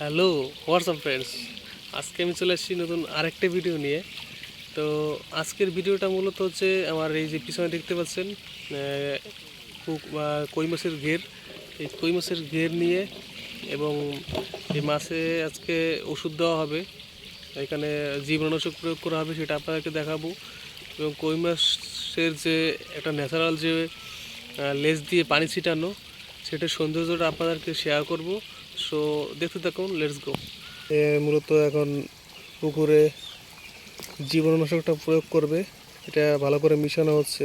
Hello WhatsApp friends আজকে আমি চলে এসেছি নতুন আরেকটা ভিডিও নিয়ে। তো আজকের ভিডিওটা মূলত হচ্ছে আমার এই যে পিছনে দেখতে পাচ্ছেন কই মাছের ঘের। এই কই মাছের ঘের নিয়ে এবং এই মাছে আজকে ওষুধ দেওয়া হবে। এখানে জীবাণুনাশক প্রয়োগ করা হবে সেটা আপনাদেরকে দেখাবো। এবং কই মাছের যে একটা ন্যাচারাল যে লেজ দিয়ে পানি ছিটানো সেটার সৌন্দর্যটা আপনাদেরকে শেয়ার করব। সো দেখতে থাকুন লেটস গো মূলত এখন পুকুরে জীবাণুনাশকটা প্রয়োগ করবে। এটা ভালো করে মিশানো হচ্ছে।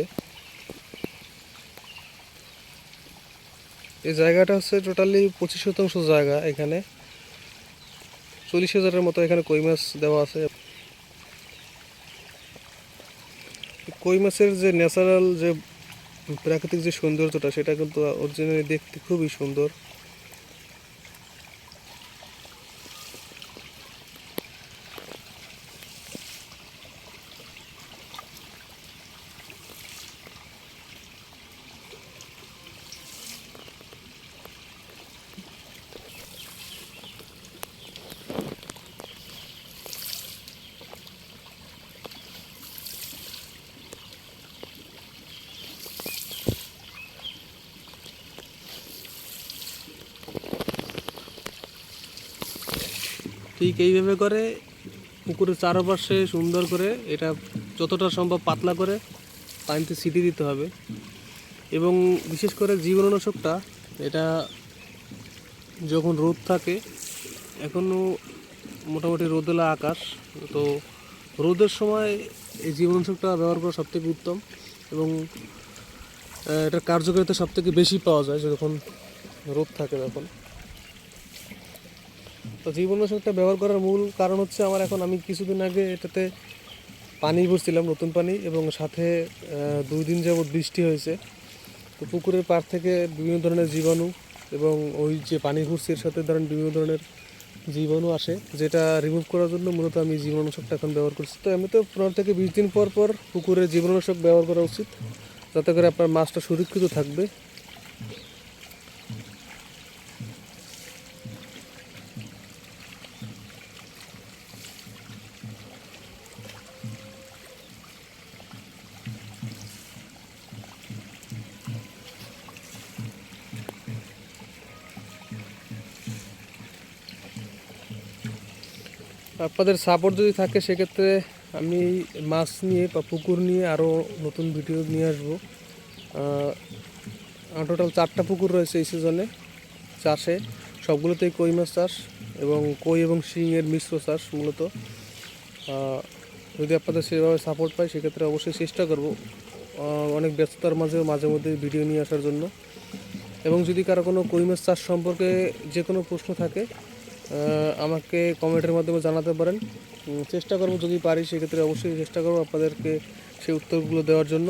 এই জায়গাটা হচ্ছে টোটালি পঁচিশ শতাংশ জায়গা এখানে। চল্লিশ হাজারের মতো এখানে কই মাছ দেওয়া আছে। কই মাছের যে ন্যাচারাল যে প্রাকৃতিক যে সৌন্দর্যটা, সেটা কিন্তু অরিজিনালি দেখতে খুবই সুন্দর। ঠিক এইভাবে করে পুকুরের চারপাশে সুন্দর করে এটা যতটা সম্ভব পাতলা করে পানিতে ছিটিয়ে দিতে হবে। এবং বিশেষ করে জীবাণুনাশকটা, এটা যখন রোদ থাকে এখনও মোটামুটি রোদেলা আকাশ, তো রোদের সময় এই জীবাণুনাশকটা ব্যবহার করা সবথেকে উত্তম এবং এটার কার্যকারিতা সবথেকে বেশি পাওয়া যায় যখন রোদ থাকে তখন। তো জীবাণুনাশকটা ব্যবহার করার মূল কারণ হচ্ছে আমার এখন আমি কিছুদিন আগে এটাতে পানি ভরছিলাম, নতুন পানি, এবং সাথে দুই দিন যাবৎ বৃষ্টি হয়েছে। তো পুকুরের পাড় থেকে বিভিন্ন ধরনের জীবাণু এবং ওই যে পানি ঘুরছে এর সাথে ধরেন বিভিন্ন ধরনের জীবাণু আসে, যেটা রিমুভ করার জন্য মূলত আমি জীবাণুনাশকটা এখন ব্যবহার করছি। তো এমনিতে পনেরো থেকে বিশ দিন পর পর পুকুরে জীবাণুনাশক ব্যবহার করা উচিত, যাতে করে আপনার মাছটা সুরক্ষিত থাকবে। আপনাদের সাপোর্ট যদি থাকে, সেক্ষেত্রে আমি মাছ নিয়ে বা পুকুর নিয়ে আরও নতুন ভিডিও নিয়ে আসব। টোটাল চারটা পুকুর রয়েছে এই সিজনে চাষে সবগুলোতেই কই মাছ চাষ এবং কই এবং শিঙের মিশ্র চাষ মূলত। যদি আপনাদের সেভাবে সাপোর্ট পাই, সেক্ষেত্রে অবশ্যই চেষ্টা করব অনেক ব্যস্ততার মাঝেও মাঝে মধ্যে ভিডিও নিয়ে আসার জন্য। এবং যদি কারও কোনো কই মাছ চাষ সম্পর্কে যে কোনো প্রশ্ন থাকে আমাকে কমেন্টের মাধ্যমে জানাতে পারেন। চেষ্টা করব যদি পারি, সেক্ষেত্রে অবশ্যই চেষ্টা করব আপনাদেরকে সেই উত্তরগুলো দেওয়ার জন্য।